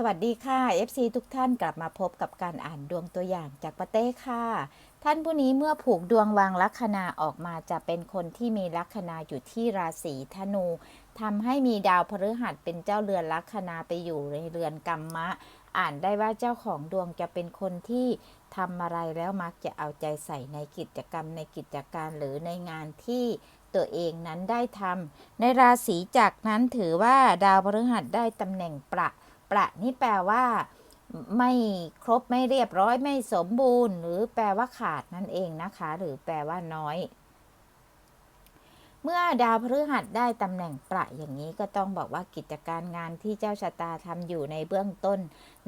สวัสดีค่ะ FC ทุกท่านกลับมาพบกับการอ่านดวงตัวอย่างจากปาเต้ค่ะ ท่านผู้นี้เมื่อผูกดวงวางลัคนาออกมาจะเป็นคนที่มีลัคนาอยู่ที่ราศีธนูทำให้มีดาวพฤหัสเป็นเจ้าเรือนลัคนาไปอยู่ในเรือนกรรมะ อ่านได้ว่าเจ้าของดวงจะเป็นคนที่ทำอะไรแล้วมักจะเอาใจใส่ในกิจกรรมในกิจการหรือในงานที่ตัวเองนั้นได้ทำในราศีจากนั้นถือว่าดาวพฤหัสได้ตำแหน่งประ ประนี่แปลว่า ไม่ครบไม่เรียบร้อยไม่สมบูรณ์ หรือแปลว่าขาดนั่นเองนะคะ หรือแปลว่าน้อย เมื่อดาวพฤหัสได้ตำแหน่งประอย่างนี้ก็ต้องบอกว่ากิจการงานที่เจ้าชะตาทำอยู่ในเบื้องต้น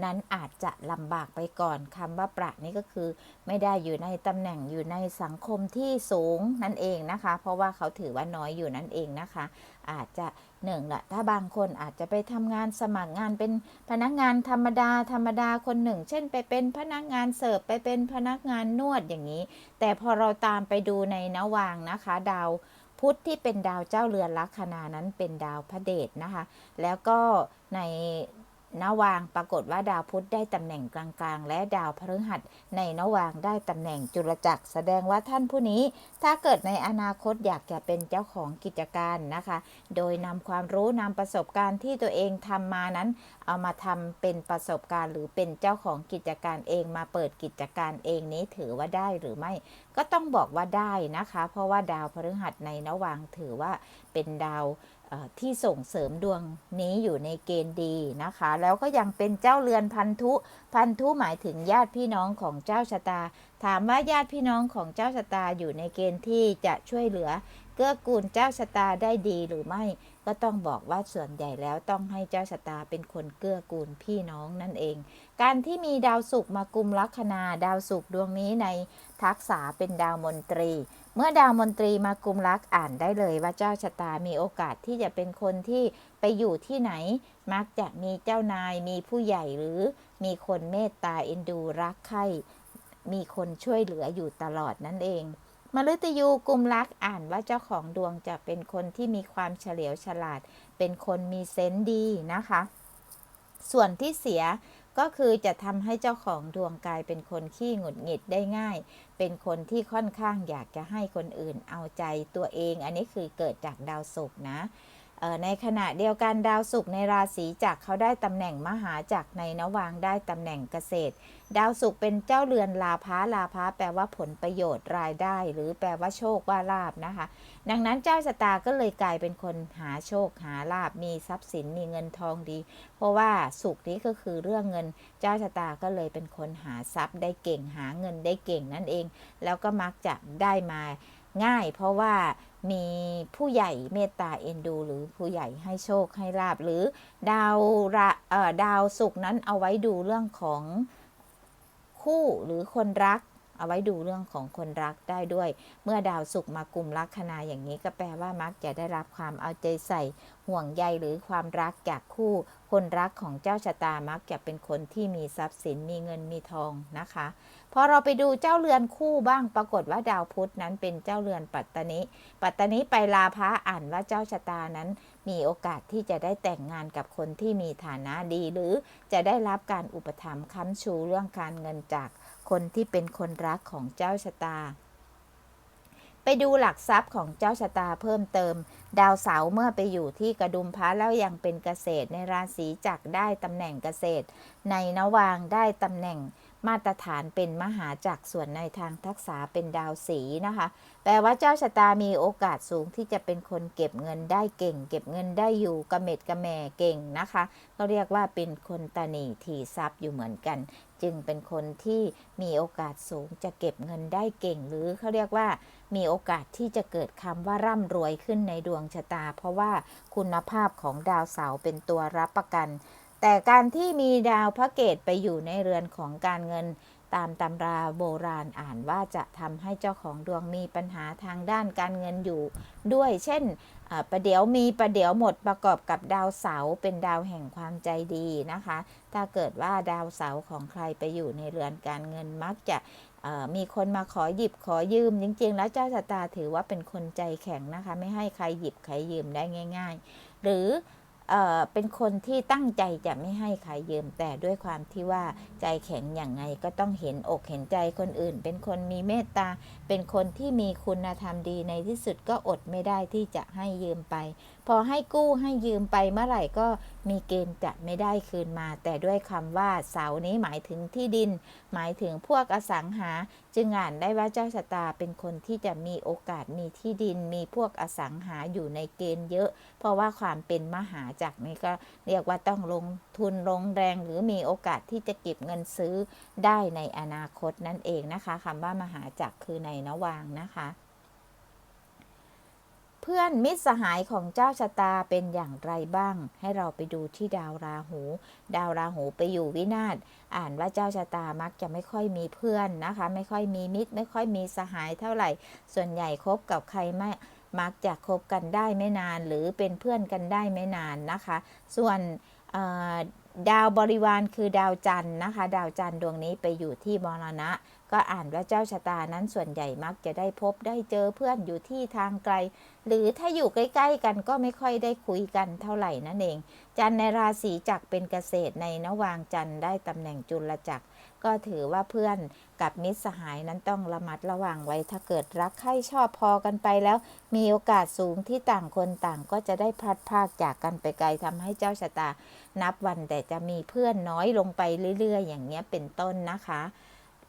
นั้นอาจจะลำบากไปก่อนคำว่าประนี่ก็คือ ไม่ได้อยู่ในตำแหน่งอยู่ในสังคมที่สูงนั่นเองนะคะ เพราะว่าเขาถือว่าน้อยอยู่นั่นเองนะคะ อาจจะหนึ่งละถ้าบางคนอาจจะไปทำงานสมัครงานเป็นพนักงานธรรมดาธรรมดาคนหนึ่ง เช่นไปเป็นพนักงานเสิร์ฟไปเป็นพนักงานนวดอย่างนี้ แต่พอเราตามไปดูในนวางนะคะ ดาว พุธที่เป็นดาวเจ้าเรือนลัคนานั้นเป็นดาวพระเดชนะคะ แล้วก็ใน นวางปรากฏว่าดาวพุธได้ตำแหน่งกลางๆ และดาวพฤหัสในนวางได้ตำแหน่งจุลจักร แสดงว่าท่านผู้นี้ ถ้าเกิดในอนาคตอยากจะเป็นเจ้าของกิจการนะคะ โดยนำความรู้นำประสบการณ์ที่ตัวเองทำมานั้น เอามาทำเป็นประสบการณ์หรือเป็นเจ้าของกิจการเองมาเปิดกิจการเองนี้ถือว่าได้หรือไม่ ก็ต้องบอกว่าได้นะคะ เพราะว่าดาวพฤหัสในนวางถือว่าเป็นดาว ที่ส่งเสริมดวงนี้อยู่ในเกณฑ์ดีนะคะ แล้วก็ยังเป็นเจ้าเรือนพันธุ พันธุหมายถึงญาติพี่น้องของเจ้าชะตา ถามว่าญาติพี่น้องของเจ้าชะตาอยู่ในเกณฑ์ที่จะช่วยเหลือ เกื้อกูลเจ้าชะตาได้ดีหรือไม่ ก็ต้องบอกว่าส่วนใหญ่แล้วต้องให้เจ้าชะตาเป็นคนเกื้อกูลพี่น้องนั่นเอง การที่มีดาวศุกร์มากุมลัคนาดาวศุกร์ดวงนี้ใน ทักษะเป็นดาวมนตรี เมื่อดาวมนตรีมากุมลักอ่านได้เลยว่าเจ้าชะตามีโอกาสที่จะเป็นคนที่ไปอยู่ที่ไหน มักจะมีเจ้านายมีผู้ใหญ่หรือมีคนเมตตาเอ็นดูรักใคร่มีคนช่วยเหลืออยู่ตลอดนั่นเองมฤตยูกุมลักอ่านว่าเจ้าของดวงจะเป็นคนที่มีความเฉลียวฉลาด เป็นคนมีเซนส์ดีนะคะ ส่วนที่เสีย ก็คือจะทำให้เจ้าของดวงกายเป็นคนขี้หงุดหงิดได้ง่าย เป็นคนที่ค่อนข้างอยากจะให้คนอื่นเอาใจตัวเอง อันนี้คือเกิดจากดาวศุกร์นะ ในขณะเดียวกันดาวศุกร์ในราศีจักรเขาได้ตำแหน่งมหาจักรในนวางได้ตำแหน่งเกษตร ดาวศุกร์เป็นเจ้าเรือนลาภาลาภาแปลว่าผลประโยชน์รายได้ หรือแปลว่าโชคว่าลาบนะคะ ดังนั้นเจ้าชะตาก็เลยกลายเป็นคนหาโชคหาลาบมีทรัพย์สินมีเงินทองดี เพราะว่าสุขนี้ก็คือเรื่องเงิน เจ้าชะตาก็เลยเป็นคนหาทรัพย์ได้เก่งหาเงินได้เก่งนั่นเอง แล้วก็มักจะได้มาง่าย เพราะว่า มีผู้ใหญ่เมตตาเอ็นดู หรือผู้ใหญ่ให้โชคให้ลาบหรือดาวระเออดาวสุกร์นั้นเอาไว้ดูเรื่องของคู่หรือคนรัก เอาไว้ดูเรื่องของคนรักได้ด้วย เมื่อดาวศุกร์มากลุ่มลัคนาอย่างนี้ก็แปลว่ามักจะได้รับความเอาใจใส่ห่วงใยหรือความรักจากคู่ คนรักของเจ้าชะตามักจะเป็นคนที่มีทรัพย์สินมีเงินมีทองนะคะพอเราไปดูเจ้าเรือนคู่บ้างปรากฏว่าดาวพุธนั้นเป็นเจ้าเรือนปัตตนิ ปัตตนิไปลาพระอ่านว่าเจ้าชะตานั้น มีโอกาสที่จะได้แต่งงานกับคนที่มีฐานะดี หรือจะได้รับการอุปถัมภ์ค้ำชูเรื่องการเงินจาก คนที่เป็นคนรักของเจ้าชะตา ไปดูหลักทรัพย์ของเจ้าชะตาเพิ่มเติม ดาวเสาร์เมื่อไปอยู่ที่กระดุมพระแล้วยังเป็นเกษตรในราศีจักได้ตำแหน่งเกษตร ในนวางได้ตำแหน่ง มาตรฐานเป็นมหาจักรส่วนในทางทักษะเป็นดาวสีนะคะ แปลว่าเจ้าชะตามีโอกาสสูงที่จะเป็นคนเก็บเงินได้เก่ง เก็บเงินได้อยู่กระเม็ดกระแม่เก่งนะคะก็เรียกว่าเป็นคนตาหนีถีทรัพย์อยู่เหมือนกัน จึงเป็นคนที่มีโอกาสสูงจะเก็บเงินได้เก่ง หรือเขาเรียกว่า มีโอกาสที่จะเกิดคำว่าร่ำรวยขึ้นในดวงชะตา เพราะว่าคุณภาพของดาวเสาร์เป็นตัวรับประกัน แต่การที่มีดาวพระเกตไปอยู่ในเรือนของการเงินตามตำราโบราณอ่านว่าจะทำให้เจ้าของดวงมีปัญหาทางด้านการเงินอยู่ด้วย เช่นประเดี๋ยวมีประเดี๋ยวหมดประกอบกับดาวเสาเป็นดาวแห่งความใจดีนะคะ ถ้าเกิดว่าดาวเสาของใครไปอยู่ในเรือนการเงินมักจะมีคนมาขอหยิบขอยืม จริง ๆ แล้วเจ้าชะตาถือว่าเป็นคนใจแข็งนะคะ ไม่ให้ใครหยิบใครยืมได้ง่าย ๆ หรือ เป็นคนที่ตั้งใจจะไม่ให้ใครยืม แต่ด้วยความที่ว่าใจแข็งอย่างไงก็ต้องเห็นอกเห็นใจคนอื่น เป็นคนมีเมตตา เป็นคนที่มีคุณธรรมดีในที่สุดก็อดไม่ได้ที่จะให้ยืมไป พอให้กู้ให้ยืมไปเมื่อไหร่ก็มีเกณฑ์จะไม่ได้คืนมา แต่ด้วยคำว่าเสานี้หมายถึงที่ดิน หมายถึงพวกอสังหา จึงอ่านได้ว่าเจ้าชะตาเป็นคนที่จะมีโอกาสมีที่ดิน มีพวกอสังหาอยู่ในเกณฑ์เยอะ เพราะว่าความเป็นมหาจักรนี่ก็เรียกว่าต้องลงทุนลงแรงหรือมีโอกาสที่จะเก็บเงินซื้อได้ในอนาคตนั่นเองนะคะคำว่ามหาจักรคือในนวางนะคะ เพื่อนมิตรสหายของเจ้าชะตาเป็นอย่างไรบ้าง ให้เราไปดูที่ดาวราหู ดาวราหูไปอยู่วินาศอ่านว่าเจ้าชะตามักจะไม่ค่อยมีเพื่อนนะคะ ไม่ค่อยมีมิตร ไม่ค่อยมีสหายเท่าไหร่ ส่วนใหญ่คบกับใครไม่มักจะคบกันได้ไม่นาน หรือเป็นเพื่อนกันได้ไม่นานนะคะ ส่วนดาวบริวารคือดาวจันทร์นะคะ ดาวจันทร์ดวงนี้ไปอยู่ที่มรณะ ก็อ่านว่าเจ้าชะตานั้นส่วนใหญ่มักจะได้พบได้เจอเพื่อนอยู่ที่ทางไกล หรือถ้าอยู่ใกล้ ๆ กันก็ไม่ค่อยได้คุยกันเท่าไหร่นั่นเอง จันในราศีจักรเป็นเกษตรในนวางจันได้ตำแหน่งจุลจักรก็ถือว่าเพื่อนกับมิตรสหายนั้นต้องระมัดระวังไว้ถ้าเกิดรักใคร่ชอบพอกันไปแล้ว มีโอกาสสูงที่ต่างคนต่างก็จะได้พลัดพรากจากกันไปไกลทำให้เจ้าชะตา นับวันแต่จะมีเพื่อนน้อยลงไปเรื่อย ๆ อย่างเงี้ยเป็นต้นนะคะ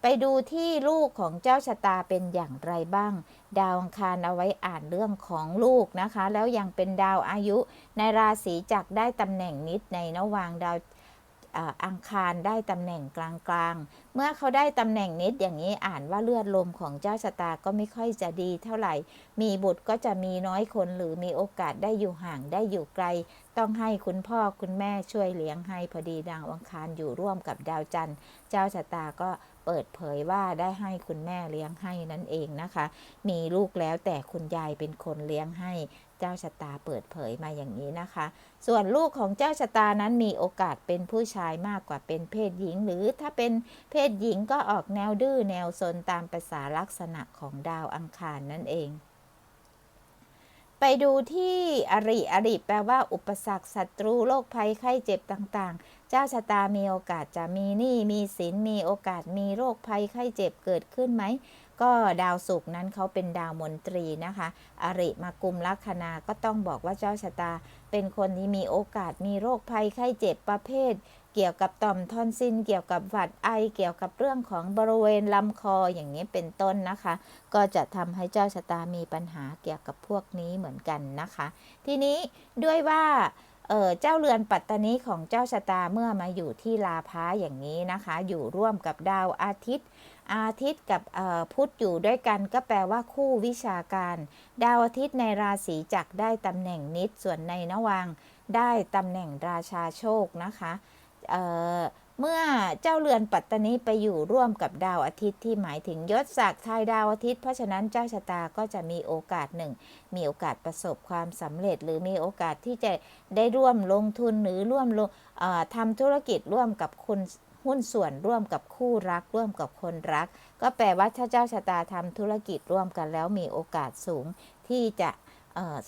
ไปดูที่ลูกของเจ้าชะตาเป็นอย่างไรบ้าง ดาวอังคารเอาไว้อ่านเรื่องของลูกนะคะ แล้วยังเป็นดาวอายุ ในราศีจักได้ตำแหน่งนิดในนวางดาวอังคารได้ตำแหน่งกลางๆ เมื่อเขาได้ตำแหน่งนิดอย่างนี้อ่านว่าเลือดลมของเจ้าชะตาก็ไม่ค่อยจะดีเท่าไหร่ มีบุตรก็จะมีน้อยคนหรือมีโอกาสได้อยู่ห่างได้อยู่ไกล ต้องให้คุณพ่อคุณแม่ช่วยเลี้ยงให้พอดีดาวอังคารอยู่ร่วมกับดาวจันทร์ เจ้าชะตาก็เปิดเผยว่าได้ให้คุณแม่เลี้ยงให้นั่นเองนะคะ มีลูกแล้วแต่คุณยายเป็นคนเลี้ยงให้ เจ้าชะตาเปิดเผยมาอย่างนี้นะคะ ส่วนลูกของเจ้าชะตานั้นมีโอกาสเป็นผู้ชายมากกว่าเป็นเพศหญิง หรือถ้าเป็นเพศหญิงก็ออกแนวดื้อแนวซนตามภาษาลักษณะของดาวอังคารนั่นเอง ไปดูที่อริอริแปลว่าอุปสรรคศัตรูโรคภัยไข้เจ็บต่างๆ เจ้าชะตามีโอกาสจะมีหนี้มีสินมีโอกาสมีโรคภัยไข้เจ็บเกิดขึ้นไหมก็ดาวศุกร์นั้นเขาเป็นดาวมนตรีนะคะ อริมากุมลัคนาก็ต้องบอกว่าเจ้าชะตา เป็นคนที่มีโอกาสมีโรคภัยไข้เจ็บประเภท เกี่ยวกับต่อมทอนซิลเกี่ยวกับหวัดไอ เกี่ยวกับเรื่องของบริเวณลำคออย่างนี้เป็นต้นนะคะ ก็จะทำให้เจ้าชะตามีปัญหาเกี่ยวกับพวกนี้เหมือนกันนะคะ ทีนี้ด้วยว่าเออเจ้าเรือนปัตตานีของเจ้าชะตาเมื่อมาอยู่ที่ลาพาอย่างนี้นะคะ อยู่ร่วมกับดาวอาทิตย์ อาทิตย์กับพุธอยู่ด้วยกันก็แปลว่าคู่วิชาการ ดาวอาทิตย์ในราศีจักรได้ตำแหน่งนิดส่วนในนวางได้ตำแหน่งราชาโชคนะคะเเมื่อเจ้าเรือนปัตตานีไปอยู่ร่วมกับดาวอาทิตย์ที่หมายถึงยศศักดิ์ทายดาวอาทิตย์เพราะฉะนั้นเจ้าชะตาก็จะมีโอกาสหนึ่ง มีโอกาสประสบความสำเร็จ หรือมีโอกาสที่จะได้ร่วมลงทุนหรือร่วมลงเอ่อทำธุรกิจร่วมกับคุณ หุ้นส่วนร่วมกับคู่รัก ร่วมกับคนรัก ก็แปลว่าถ้าเจ้าชะตาทำธุรกิจร่วมกันแล้วมีโอกาสสูงที่จะ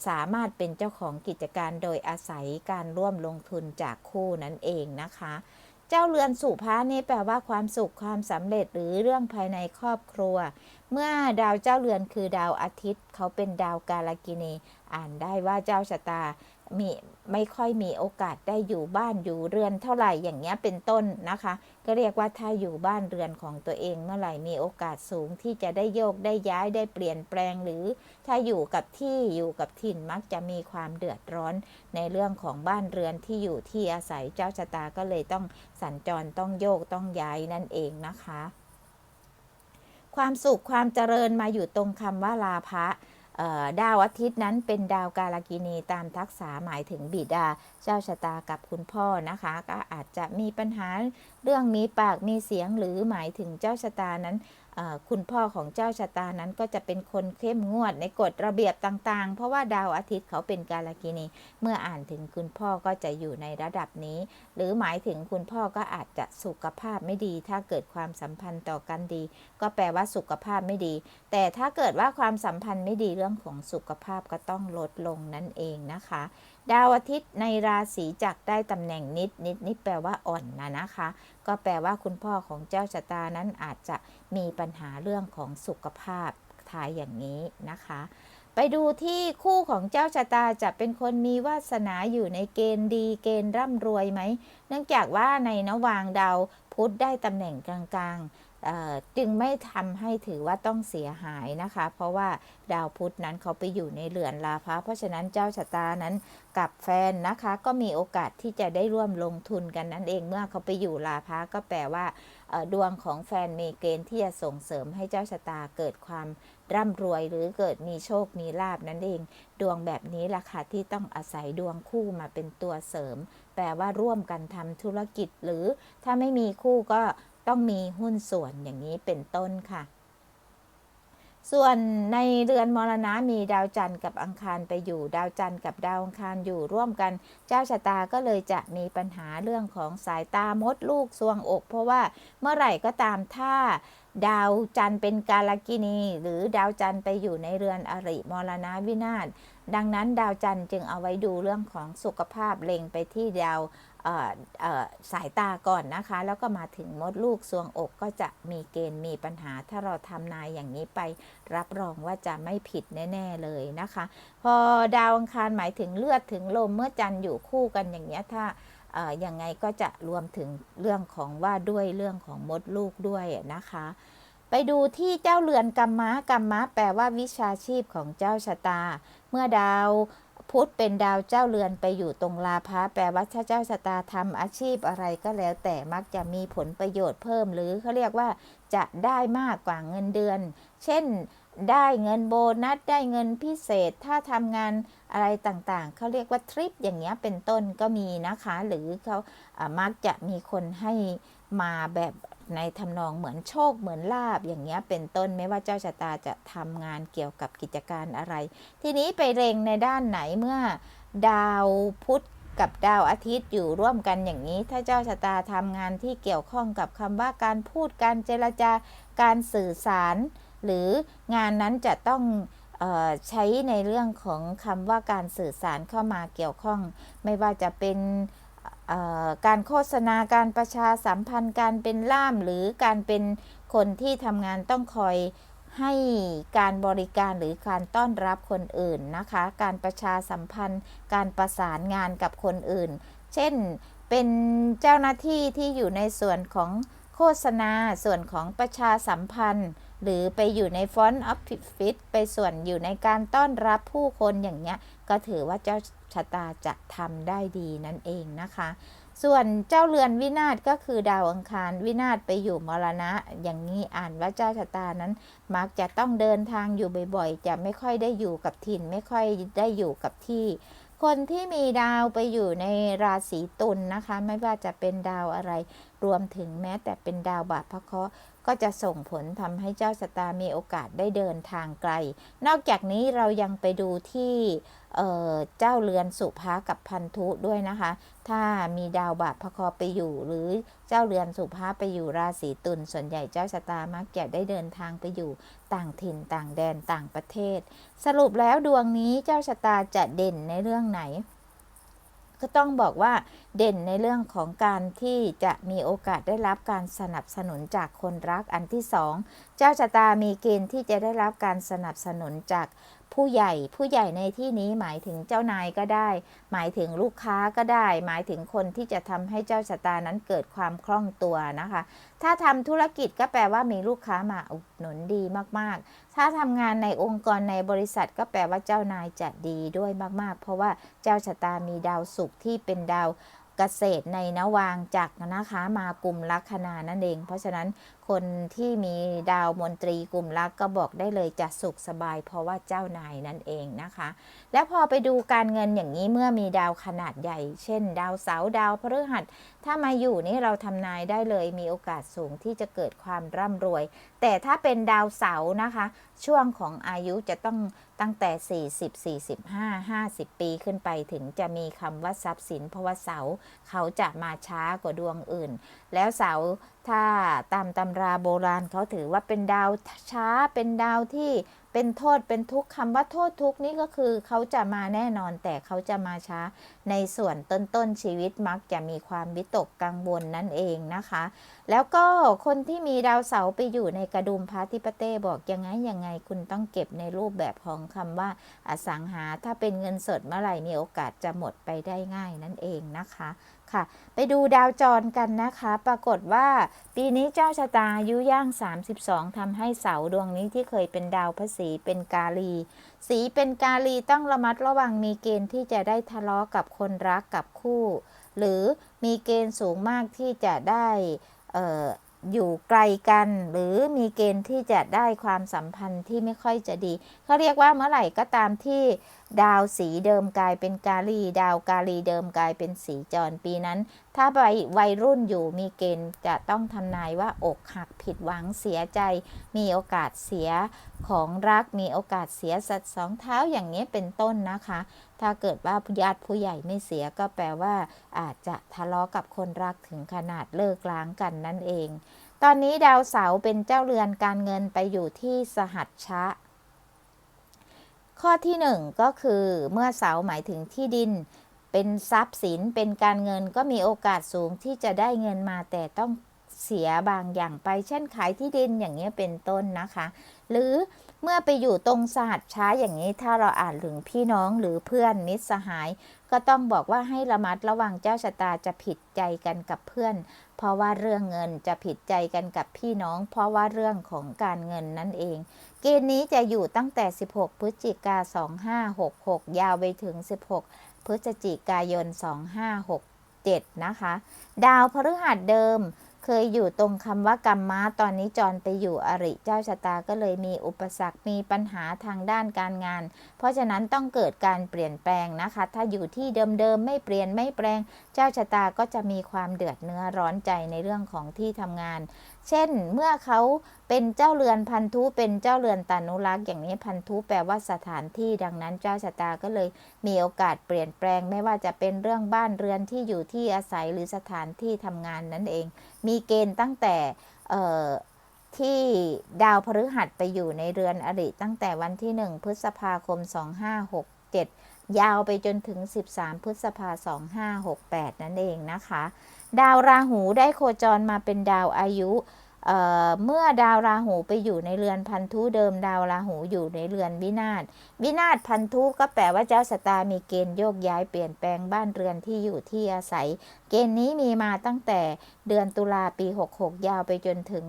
สามารถเป็นเจ้าของกิจการโดยอาศัยการร่วมลงทุนจากคู่นั่นเองนะคะ เจ้าเรือนสุภานี่แปลว่าความสุขความสำเร็จหรือเรื่องภายในครอบครัว เมื่อดาวเจ้าเรือนคือดาวอาทิตย์ เขาเป็นดาวกาลกินีอ่านได้ว่าเจ้าชะตามี ไม่ค่อยมีโอกาสได้อยู่บ้านอยู่เรือนเท่าไหร่อย่างเงี้ยเป็นต้นนะคะ ก็เรียกว่าถ้าอยู่บ้านเรือนของตัวเองเมื่อไหร่มีโอกาสสูงที่จะได้โยกได้ย้ายได้เปลี่ยนแปลง หรือถ้าอยู่กับที่อยู่กับถิ่นมักจะมีความเดือดร้อนในเรื่องของบ้านเรือนที่อยู่ที่อาศัยเจ้าชะตาก็เลยต้องสัญจรต้องโยกต้องย้ายนั่นเองนะคะ ความสุขความเจริญมาอยู่ตรงคำว่าลาภะ ดาวอาทิตย์นั้นเป็นดาวกาลกินีตามทักษะหมายถึงบิดาเจ้าชะตากับคุณพ่อนะคะ ก็อาจจะมีปัญหาเรื่องมีปากมีเสียงหรือหมายถึงเจ้าชะตานั้น คุณพ่อของเจ้าชะตานั้นก็จะเป็นคนเข้มงวดในกฎระเบียบต่างๆ เพราะว่าดาวอาทิตย์เขาเป็นกาลกินี เมื่ออ่านถึงคุณพ่อก็จะอยู่ในระดับนี้ หรือหมายถึงคุณพ่อก็อาจจะสุขภาพไม่ดี ถ้าเกิดความสัมพันธ์ต่อกันดี ก็แปลว่าสุขภาพไม่ดี แต่ถ้าเกิดว่าความสัมพันธ์ไม่ดีเรื่องของสุขภาพก็ต้องลดลงนั่นเองนะคะดาวอาทิตย์ในราศีจักรได้ตำแหน่งนิดนิดนี่แปลว่าอ่อนนะนะคะ ก็แปลว่าคุณพ่อของเจ้าชะตานั้นอาจจะมีปัญหาเรื่องของสุขภาพทายอย่างนี้นะคะ ไปดูที่คู่ของเจ้าชะตาจะเป็นคนมีวาสนาอยู่ในเกณฑ์ดีเกณฑ์ร่ำรวยไหม เนื่องจากว่าในนวางดาวพุธได้ตำแหน่งกลางๆ จึงไม่ทำให้ถือว่าต้องเสียหายนะคะ เพราะว่าดาวพุธนั้นเขาไปอยู่ในเรือนลาภะเพราะฉะนั้นเจ้าชะตานั้นกับแฟนนะคะ ก็มีโอกาสที่จะได้ร่วมลงทุนกันนั่นเอง เมื่อเขาไปอยู่ลาภะก็แปลว่าดวงของแฟนมีเกณฑ์ที่จะส่งเสริมให้เจ้าชะตาเกิดความร่ำรวยหรือเกิดมีโชค มีลาบนั่นเอง ดวงแบบนี้ล่ะค่ะที่ต้องอาศัยดวงคู่มาเป็นตัวเสริม แปลว่าร่วมกันทำธุรกิจหรือถ้าไม่มีคู่ก็ ต้องมีหุ้นส่วนอย่างนี้เป็นต้นค่ะ ส่วนในเรือนมรณะมีดาวจันทร์กับอังคารไปอยู่ ดาวจันทร์กับดาวอังคารอยู่ร่วมกัน เจ้าชะตาก็เลยจะมีปัญหาเรื่องของสายตามดลูกซวงอก เพราะว่าเมื่อไหร่ก็ตามถ้าดาวจันทร์เป็นกาลกินี หรือดาวจันทร์ไปอยู่ในเรือนอริมรณะวินาศ ดังนั้นดาวจันทร์จึงเอาไว้ดูเรื่องของสุขภาพเล็งไปที่ดาวสายตาก่อนนะคะ แล้วก็มาถึงมดลูกซวงอกก็จะมีเกณฑ์มีปัญหา ถ้าเราทำนายอย่างนี้ไปรับรองว่าจะไม่ผิดแน่ ๆ เลยนะคะ พอดาวอังคารหมายถึงเลือดถึงลมเมื่อจันทร์อยู่คู่กันอย่างเงี้ยถ้าเอ่อยังไงก็จะรวมถึงเรื่องของว่าด้วยเรื่องของมดลูกด้วยนะคะ ไปดูที่เจ้าเรือนกรรมะกรรมะ แปลว่าวิชาชีพของเจ้าชะตา เมื่อดาวพุธเป็นดาวเจ้าเรือนไปอยู่ตรงลาภะแปลว่าถ้าเจ้าชะตาทำอาชีพอะไรก็แล้วแต่มักจะมีผลประโยชน์เพิ่ม หรือเขาเรียกว่าจะได้มากกว่าเงินเดือน เช่นได้เงินโบนัสได้เงินพิเศษถ้าทำงานอะไรต่างๆ เขาเรียกว่าทริปอย่างเงี้ยเป็นต้นก็มีนะคะ หรือเขาอ่ามักจะมีคนให้มาแบบ ในทำนองเหมือนโชคเหมือนลาบอย่างเงี้ยเป็นต้นไม่ว่าเจ้าชะตาจะทำงานเกี่ยวกับกิจการอะไร ทีนี้ไปเร็งในด้านไหนเมื่อดาวพุธกับดาวอาทิตย์อยู่ร่วมกันอย่างนี้ ถ้าเจ้าชะตาทำงานที่เกี่ยวข้องกับคำว่าการพูดการเจรจาการสื่อสาร หรืองานนั้นจะต้องออใช้ในเรื่องของคำว่าการสื่อสารเข้ามาเกี่ยวข้อง ไม่ว่าจะเป็น การโฆษณาการประชาสัมพันธ์การเป็นล่ามหรือการเป็นคนที่ทำงานต้องคอยให้การบริการหรือการต้อนรับคนอื่นนะคะ การประชาสัมพันธ์ การประสานงานกับคนอื่น เช่น เป็นเจ้าหน้าที่ที่อยู่ในส่วนของโฆษณาส่วนของประชาสัมพันธ์ หรือไปอยู่ในฟอนต์ออฟฟิศไปส่วนอยู่ในการต้อนรับผู้คนอย่างเงี้ย ก็ถือว่าเจ้า ชะตาจะทำได้ดีนั่นเองนะคะ ส่วนเจ้าเรือนวินาศก็คือดาวอังคารวินาศไปอยู่มรณะ อย่างนี้อ่านว่าเจ้าชะตานั้น มักจะต้องเดินทางอยู่บ่อยๆ จะไม่ค่อยได้อยู่กับถิ่น ไม่ค่อยได้อยู่กับที่คนที่มีดาวไปอยู่ในราศีตุลนนะคะ ไม่ว่าจะเป็นดาวอะไร รวมถึงแม้แต่เป็นดาวบาปพระเคราะห์ ก็จะส่งผลทำให้เจ้าชะตามีโอกาสได้เดินทางไกล นอกจากนี้เรายังไปดูที่เเจ้าเรือนสุภากับพันธุด้วยนะคะ ถ้ามีดาวบาปพระคราะห์ไปอยู่ หรือเจ้าเรือนสุภาไปอยู่ราศีตุลส่วนใหญ่เจ้าชะตามักจะได้เดินทางไปอยู่ต่างถิ่นต่างแดนต่างประเทศ สรุปแล้วดวงนี้เจ้าชะตาจะเด่นในเรื่องไหน ก็ต้องบอกว่าเด่นในเรื่องของการที่จะมีโอกาสได้รับการสนับสนุนจากคนรักอันที่สองเจ้าชะตามีเกณฑ์ที่จะได้รับการสนับสนุนจาก ผู้ใหญ่ ผู้ใหญ่ในที่นี้หมายถึงเจ้านายก็ได้ หมายถึงลูกค้าก็ได้ หมายถึงคนที่จะทำให้เจ้าชะตานั้นเกิดความคล่องตัวนะคะ ถ้าทำธุรกิจก็แปลว่ามีลูกค้ามาอุดหนุนดีมากๆ ถ้าทำงานในองค์กรในบริษัทก็แปลว่าเจ้านายจะดีด้วยมากๆ เพราะว่าเจ้าชะตามีดาวศุกร์ที่เป็นดาวเกษตรในนวางจากนะคะมากลุ่มลัคนานั่นเอง เพราะฉะนั้นคนที่มีดาวมนตรีกลุ่มลักก็บอกได้เลยจะสุขสบาย เพราะว่าเจ้านายนั่นเองนะคะ แล้วพอไปดูการเงินอย่างนี้เมื่อมีดาวขนาดใหญ่ เช่น ดาวเสาร์ดาวพฤหัส ถ้ามาอยู่นี่เราทำนายได้เลยมีโอกาสสูงที่จะเกิดความร่ำรวย แต่ถ้าเป็นดาวเสาร์นะคะ ช่วงของอายุจะต้องตั้งแต่ 40 45 50 ปีขึ้นไปถึงจะมีคำว่าทรัพย์สิน เพราะว่าเสาร์เขาจะมาช้ากว่าดวงอื่น แล้วเสาร์ถ้าตามตำราโบราณเขาถือว่าเป็นดาวช้าเป็นดาวที่เป็นโทษเป็นทุกข์คำว่าโทษทุกข์นี่ก็คือเขาจะมาแน่นอนแต่เขาจะมาช้า ในส่วนต้นๆชีวิตมักจะมีความวิตกกังวลนั่นเองนะคะ แล้วก็คนที่มีดาวเสาร์ไปอยู่ในกระดุมพระธิปเต้บอกยังไงยังไงคุณต้องเก็บในรูปแบบของคำว่าอสังหาถ้าเป็นเงินสดเมื่อไหร่มีโอกาสจะหมดไปได้ง่ายนั่นเองนะคะ ค่ะ ไปดูดาวจรกันนะคะ ปรากฏว่า ปีนี้เจ้าชะตาอายุย่าง 32ทำให้เสาดวงนี้ที่เคยเป็นดาวพระศรีเป็นกาลี สีเป็นกาลีต้องระมัดระวังมีเกณฑ์ที่จะได้ทะเลาะกับคนรักกับคู่ หรือมีเกณฑ์สูงมากที่จะได้อออยู่ไกลกัน หรือมีเกณฑ์ที่จะได้ความสัมพันธ์ที่ไม่ค่อยจะดีเขาเรียกว่าเมื่อไหร่ก็ตามที่ ดาวสีเดิมกลายเป็นกาลี ดาวกาลีเดิมกลายเป็นสีจรปีนั้น ถ้าวัยวัยรุ่นอยู่มีเกณฑ์จะต้องทำนายว่าอกหักผิดหวังเสียใจ มีโอกาสเสียของรักมีโอกาสเสียสัตว์สองเท้าอย่างนี้เป็นต้นนะคะ ถ้าเกิดว่าญาติผู้ใหญ่ไม่เสียก็แปลว่า อาจจะทะเลาะกับคนรักถึงขนาดเลิกล้างกันนั่นเอง ตอนนี้ดาวเสาร์เป็นเจ้าเรือนการเงินไปอยู่ที่สหัชชะ ข้อที่หนึ่งก็คือเมื่อเสาหมายถึงที่ดิน เป็นทรัพย์สินเป็นการเงินก็มีโอกาสสูงที่จะได้เงินมาแต่ต้องเสียบางอย่างไป เช่นขายที่ดินอย่างนี้ยเป็นต้นนะคะ หรือเมื่อไปอยู่ตรงสหัสช้าอย่างนี้ถ้าเราอ่านถึงพี่น้องหรือเพื่อนมิตรสหาย ก็ต้องบอกว่าให้ระมัดระวังเจ้าชะตาจะผิดใจกันกับเพื่อน เพราะว่าเรื่องเงินจะผิดใจกันกับพี่น้อง เพราะว่าเรื่องของการเงินนั่นเอง เกณฑ์นี้จะอยู่ตั้งแต่ 16 พฤศจิกา 2566 ยาวไปถึง 16 พฤศจิกายน 2567 นะคะ ดาวพฤหัสเดิมเคยอยู่ตรงคำว่ากรรมม้าตอนนี้จรไปอยู่อริเจ้าชะตาก็เลยมีอุปสรรคมีปัญหาทางด้านการงาน เพราะฉะนั้นต้องเกิดการเปลี่ยนแปลงนะคะ ถ้าอยู่ที่เดิมๆไม่เปลี่ยนไม่แปลงเจ้าชะตาก็จะมีความเดือดเนื้อร้อนใจในเรื่องของที่ทำงาน เช่น เมื่อเขาเป็นเจ้าเรือนพันธุเป็นเจ้าเรือนตานุรักษ์อย่างนี้พันธุแปลว่าสถานที่ดังนั้นเจ้าชะตาก็เลยมีโอกาสเปลี่ยนแปลง ไม่ว่าจะเป็นเรื่องบ้านเรือนที่อยู่ที่อาศัยหรือสถานที่ทำงานนั่นเอง มีเกณฑ์ตั้งแต่ที่ดาวพฤหัสไปอยู่ในเรือนอริตั้งแต่วันที่ 1 พฤษภาคม 2567 ยาวไปจนถึง 13 พฤษภาคม2568 นั่นเองนะคะ ดาวราหูได้โคจรมาเป็นดาวอายุเเมื่อดาวราหูไปอยู่ในเรือนพันธุเดิมดาวราหูอยู่ในเรือนวินาศวินาศพันธุก็แปลว่าเจ้าสตามีเกณฑ์โยกย้ายเปลี่ยนแปลงบ้านเรือนที่อยู่ที่อาศัย เกณฑ์นี้มีมาตั้งแต่เดือนตุลาปี 66 ยาวไปจนถึง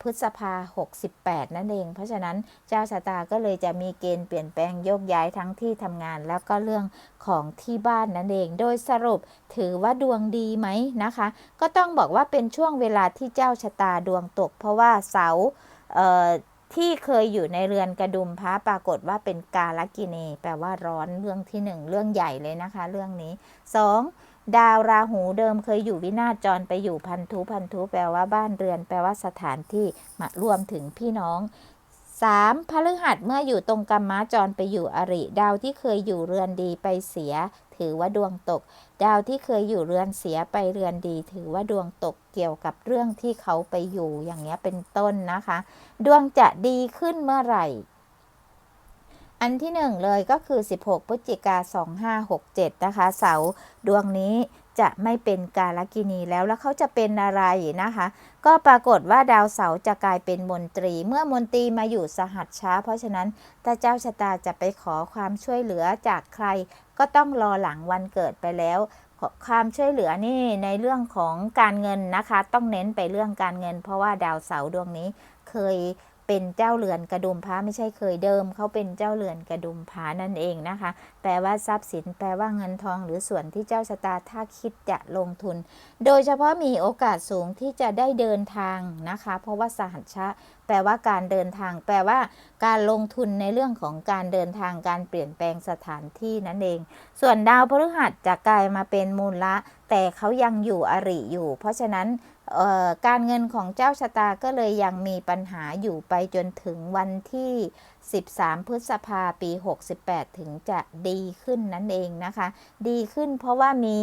พฤษภา 68 นั่นเอง เพราะฉะนั้นเจ้าชะตาก็เลยจะมีเกณฑ์เปลี่ยนแปลงโยกย้ายทั้งที่ทำงาน แล้วก็เรื่องของที่บ้านนั่นเอง โดยสรุปถือว่าดวงดีไหมนะคะ ก็ต้องบอกว่าเป็นช่วงเวลาที่เจ้าชะตาดวงตก เพราะว่าเสาที่เคยอยู่ในเรือนกระดุมพระปรากฏว่าเป็นกาลกินีแปลว่าร้อนเรื่องที่หนึ่งเรื่องใหญ่เลยนะคะ เรื่องนี้ 2. ดาวราหูเดิมเคยอยู่วินาศจรไปอยู่พันธุพันธุแปลว่าบ้านเรือน แปลว่าสถานที่มารวมถึงพี่น้อง 3. พฤหัสเมื่ออยู่ตรงกรรมม้าจรไปอยู่อริ ดาวที่เคยอยู่เรือนดีไปเสีย ถือว่าดวงตก ดาวที่เคยอยู่เรือนเสียไปเรือนดี ถือว่าดวงตกเกี่ยวกับเรื่องที่เขาไปอยู่อย่างเงี้ยเป็นต้นนะคะ ดวงจะดีขึ้นเมื่อไหร่ อันที่หนึ่งเลยก็คือ 16 พฤศจิกา 2567 นะคะ เสาดวงนี้จะไม่เป็นกาลกินีแล้วแล้วเขาจะเป็นอะไรนะคะ ก็ปรากฏว่าดาวเสาจะกลายเป็นมนตรี เมื่อมนตรีมาอยู่สหัสช้า เพราะฉะนั้นถ้าเจ้าชะตาจะไปขอความช่วยเหลือจากใคร ก็ต้องรอหลังวันเกิดไปแล้วความช่วยเหลือนี่ในเรื่องของการเงินนะคะ ต้องเน้นไปเรื่องการเงิน เพราะว่าดาวเสาดวงนี้เคย เป็นเจ้าเรือนกระดุมพระไม่ใช่เคยเดิม เขาเป็นเจ้าเรือนกระดุมพระนั่นเองนะคะ แปลว่าทรัพย์สิน แปลว่าเงินทองหรือส่วนที่เจ้าชะตาถ้าคิดจะลงทุน โดยเฉพาะมีโอกาสสูงที่จะได้เดินทางนะคะ เพราะว่าสหัชชะแปลว่าการเดินทาง แปลว่า การลงทุนในเรื่องของการเดินทางการเปลี่ยนแปลงสถานที่นั่นเอง ส่วนดาวพฤหัสจะกลายมาเป็นมูลละ แต่เขายังอยู่อริอยู่ เพราะฉะนั้น การเงินของเจ้าชะตาก็เลยยังมีปัญหาอยู่ไปจนถึงวันที่ 13 พฤษภาปี 68 ถึงจะดีขึ้นนั่นเองนะคะ ดีขึ้นเพราะว่ามี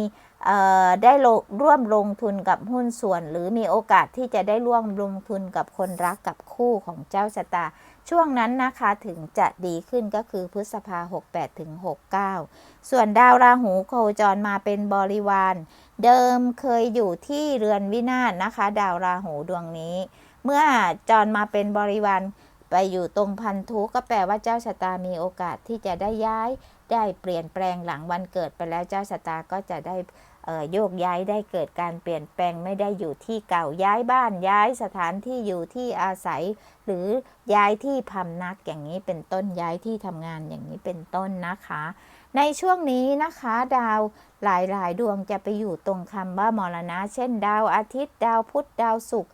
ได้ร่วมลงทุนกับหุ้นส่วน หรือมีโอกาสที่จะได้ร่วมลงทุนกับคนรักกับคู่ของเจ้าชะตา ช่วงนั้นนะคะถึงจะดีขึ้นก็คือพฤษภา 68ถึง69 ส่วนดาวราหูโคจรมาเป็นบริวาร เดิมเคยอยู่ที่เรือนวินาศนะคะ ดาวราหูดวงนี้ เมื่อจรมาเป็นบริวารไปอยู่ตรงพันธุก็แปลว่าเจ้าชะตามีโอกาสที่จะได้ย้าย ได้เปลี่ยนแปลงหลังวันเกิดไปแล้วเจ้าชะตาก็จะได้ โยกย้ายได้เกิดการเปลี่ยนแปลงไม่ได้อยู่ที่เก่าย้ายบ้านย้ายสถานที่อยู่ที่อาศัย หรือย้ายที่พำนักอย่างนี้เป็นต้นย้ายที่ทำงานอย่างนี้เป็นต้นนะคะ ในช่วงนี้นะคะดาวหลายๆ ดวงจะไปอยู่ตรงคำว่ามรณะ เช่น ดาวอาทิตย์ ดาวพุธดาวศุกร์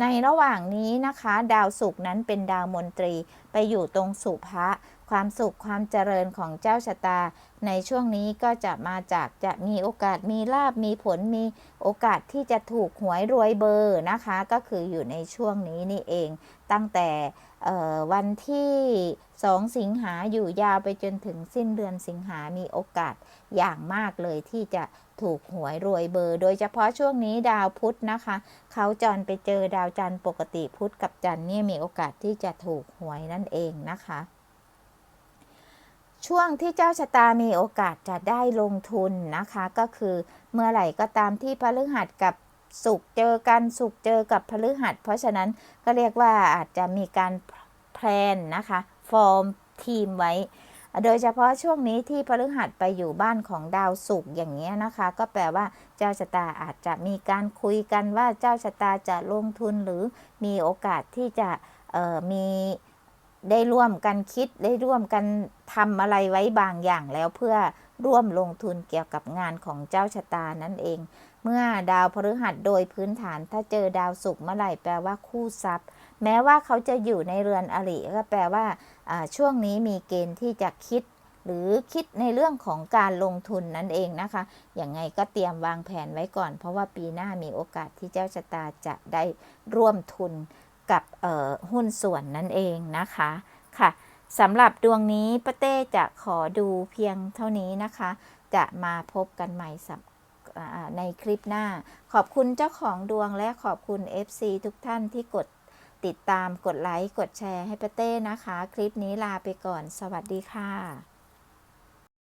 ในระหว่างนี้นะคะ ดาวศุกร์นั้นเป็นดาวมนตรีไปอยู่ตรงสุภะ ความสุขความเจริญของเจ้าชะตา ในช่วงนี้ก็จะมาจากจะมีโอกาสมีลาบมีผลมีโอกาสที่จะถูกหวยรวยเบอร์นะคะ ก็คืออยู่ในช่วงนี้นี่เอง ตั้งแต่วันที่ 2 สิงหาอยู่ยาวไปจนถึงสิ้นเดือนสิงหามีโอกาสอย่างมากเลยที่จะถูกหวยรวยเบอร์ โดยเฉพาะช่วงนี้ดาวพุธนะคะ เขาจรไปเจอดาวจันทร์ปกติพุธกับจันทร์เนี่ยมีโอกาสที่จะถูกหวยนั่นเองนะคะ ช่วงที่เจ้าชะตามีโอกาสจะได้ลงทุนนะคะ ก็คือเมื่อไหร่ก็ตามที่พฤหัสกับสุกเจอกันสุกเจอกับพฤหัส เพราะฉะนั้นก็เรียกว่าอาจจะมีการแพลนนะคะ ฟอร์มทีมไว้ โดยเฉพาะช่วงนี้ที่พฤหัสไปอยู่บ้านของดาวศุกอย่างเงี้ยนะคะ ก็แปลว่าเจ้าชะตาอาจจะมีการคุยกันว่าเจ้าชะตาจะลงทุนหรือมีโอกาสที่จะมี ได้ร่วมกันคิดได้ร่วมกันทำอะไรไว้บางอย่างแล้วเพื่อร่วมลงทุนเกี่ยวกับงานของเจ้าชะตานั่นเอง เมื่อดาวพฤหัสโดยพื้นฐานถ้าเจอดาวศุกร์เมื่อไหร่แปลว่าคู่ทรัพย์ แม้ว่าเขาจะอยู่ในเรือนอริก็แปลว่าอ่าช่วงนี้มีเกณฑ์ที่จะคิดหรือคิดในเรื่องของการลงทุนนั่นเองนะคะ อย่างไงก็เตรียมวางแผนไว้ก่อน เพราะว่าปีหน้ามีโอกาสที่เจ้าชะตาจะได้ร่วมทุน กับหุ้นส่วนนั่นเองนะคะค่ะสำหรับดวงนี้ป้าเต้จะขอดูเพียงเท่านี้นะคะ จะมาพบกันใหม่ในคลิปหน้า ขอบคุณเจ้าของดวงและขอบคุณ FC ทุกท่านที่กดติดตามกดไลค์ กดแชร์ให้ป้าเต้นะคะ คลิปนี้ลาไปก่อน สวัสดีค่ะ